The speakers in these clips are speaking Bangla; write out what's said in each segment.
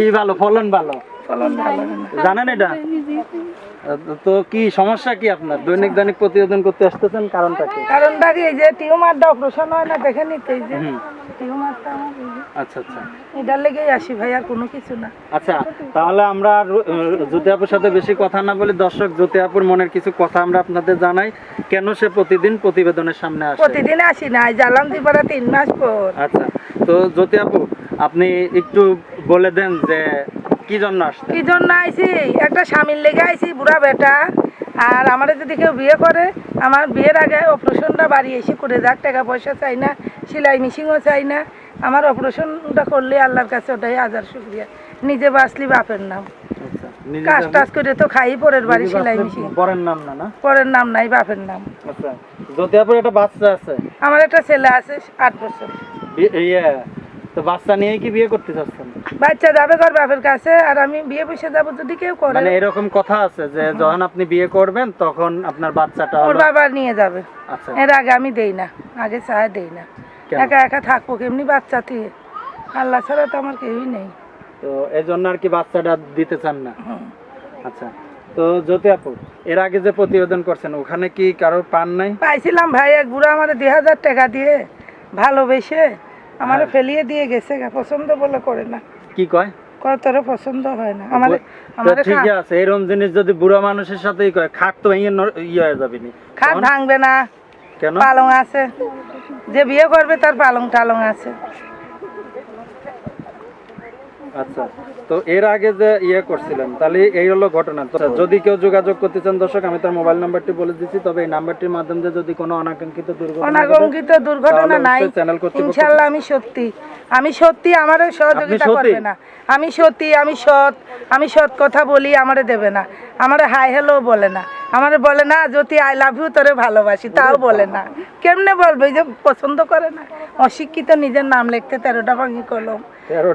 ই ভালো ফলন ভালো। ফলন ভালো। জানেন এটা? তো কি সমস্যা কি আপনার? দৈনিক দৈনিক প্রতিবেদন করতে আসতেছেন কারণটা কি? কারণটা কি এই যে টিউমারটা অপারেশন হয় না দেখে নিতে যে টিউমারটা আচ্ছা আচ্ছা। এটার লেগেই আসি ভাই আর কোনো কিছু না। আচ্ছা তাহলে আমরা জ্যোতি আপুর সাথে বেশি কথা না বলি দর্শক জ্যোতি আপুর মনের কিছু কথা আমরা আপনাদের জানাই। কেন সে প্রতিদিন প্রতিবেদনের সামনে আসে? প্রতিদিন আসি না জ্বালাম দিপারা তিন মাস পর। আচ্ছা তো জ্যোতি আপু আপনি একটু বলে দেন যে কি জন্য আসছেন? কি জন্য আইছি? একটা স্বামীর লেগে আইছি বুড়া বেটা। আর আমার যদি কেউ বিয়ে করে আমার বিয়ের আগে অপারেশনটা বাড়ি এসে করে যাক টাকা পয়সা চাই না সেলাই মেশিনও চাই না। আমার অপারেশনটা করলে আল্লাহর কাছে ওটাই হাজার শুক্রিয়া। নিজে বাঁচলি বাপের নাম। আচ্ছা কাজ টাজ করে তো খাই পরের বাড়ি সেলাই মেশিন। পরের নাম না না? পরের নাম নাই বাপের নাম। আচ্ছা জ্যোতি আপুর একটা বাচ্চা আছে? আমার একটা ছেলে আছে আট বছর। ইয়ে তো বাচ্চা নিয়ে কি বিয়ে করতে চাচ্ছেন? বাচ্চা যাবে ঘর বাপের কাছে? আর আমি বিয়ে বসে যাব যদি কেউ করে। মানে এরকম কথা আছে যে যখন আপনি বিয়ে করবেন তখন আপনার বাচ্চাটা ওর হলো বাবা নিয়ে যাবে। আচ্ছা। এর আগে আমি দেই না। আগে চায় দেই না। একা একা থাকব কেমনি বাচ্চা দিয়ে? আল্লাহ ছাড়া তো আমার কেউই নেই। তো এই জন্য আর কি বাচ্চাটা দিতে চান না? আচ্ছা। তো জ্যোতি আপু এর আগে যে প্রতিবেদন করছেন ওখানে কি কারোর পান নাই? পাইছিলাম ভাই এক বুড়া আমার দুই হাজার টাকা দিয়ে ভালোবেসে। আমার হ্যাঁ। ফেলিয়ে দিয়ে গেছে পছন্দ বলে করে না। কি কয়? কতরে পছন্দ হয় না। আমার তো ঠিক আছে এরকম জিনিস যদি বুড়া মানুষের সাথেই কয় খাট তো ভেঙে ইয়ে হয়ে যাবে নি। খাট ভাঙবে না। কেন? পালং আছে। যে বিয়ে করবে তার পালং টালং আছে। আচ্ছা তো এর আগে যে ইয়ে করছিলেন তাহলে এই হলো ঘটনা। যদি কেউ যোগাযোগ করতে চান দর্শক আমি তার মোবাইল নাম্বারটি বলে দিচ্ছি তবে এই নাম্বারটির মাধ্যমে যদি কোনো অনাকাঙ্ক্ষিত দুর্ঘটনা ঘটে, দুর্ঘটনা নাই। ইনশাল্লাহ আমি সত্যি। আমি সত্যি আমারও সহযোগিতা করবে না। আমি সত্যি আমি সৎ আমি সৎ কথা বলি আমারে দেবে না। আমারে হাই হ্যালো বলে না। আমারে বলে না যদি আই লাভ ইউ তোরে ভালোবাসি। তাও বলে না। কেমনে বলবে? এই যে পছন্দ করে না। অশিক্ষিত নিজের নাম লিখতে তেরোটা ভাঙি কলম।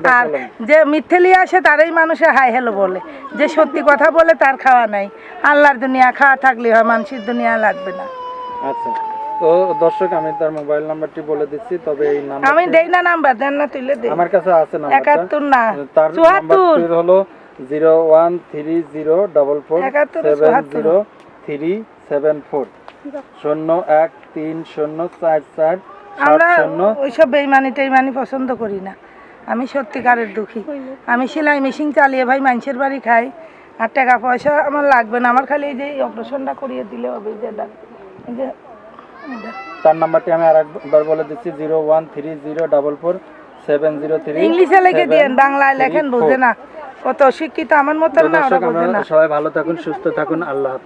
আর। যে মিথ্যেলি আসে তারাই মানুষে হাই হ্যালো বলে। যে সত্যি কথা বলে তার খাওয়া নাই। আল্লাহর দুনিয়া খাওয়া থাকলে হয় মানুষের দুনিয়া লাগবে না। আচ্ছা। তো দর্শক আমি তার মোবাইল নাম্বারটি বলে দিচ্ছি তবে এই নাম্বার আমি দেই না নাম্বার দেন না তুলে দেই। আমার কাছে আছে নাম্বারটা। একাত্তর না তার নাম্বারটি হলো zero one three zero double four একাত্তর, সেভেন চুয়াত্তর। Zero three seven four. শূন্য এক তিন শূন্য চার চার আমরা ওইসব বেইমানি টেইমানি পছন্দ করি না। আমি সত্যিকারের দুঃখী। আমি সেলাই মেশিন চালিয়ে ভাই মানুষের বাড়ি খাই আর টাকা পয়সা আমার লাগবে না। আমার খালি এই যে অপারেশনটা করিয়ে দিলে হবে এই যে এই যে এটা। তার নাম্বারটি আমি আর একবার বলে দিচ্ছি zero one three zero double four seven zero three ইংলিশে লিখে দিয়েন বাংলায় লেখেন বোঝে না। কত শিক্ষিত আমার মতো না ওরা বোঝে না। সবাই ভালো থাকুন সুস্থ থাকুন আল্লাহ হাফেজ।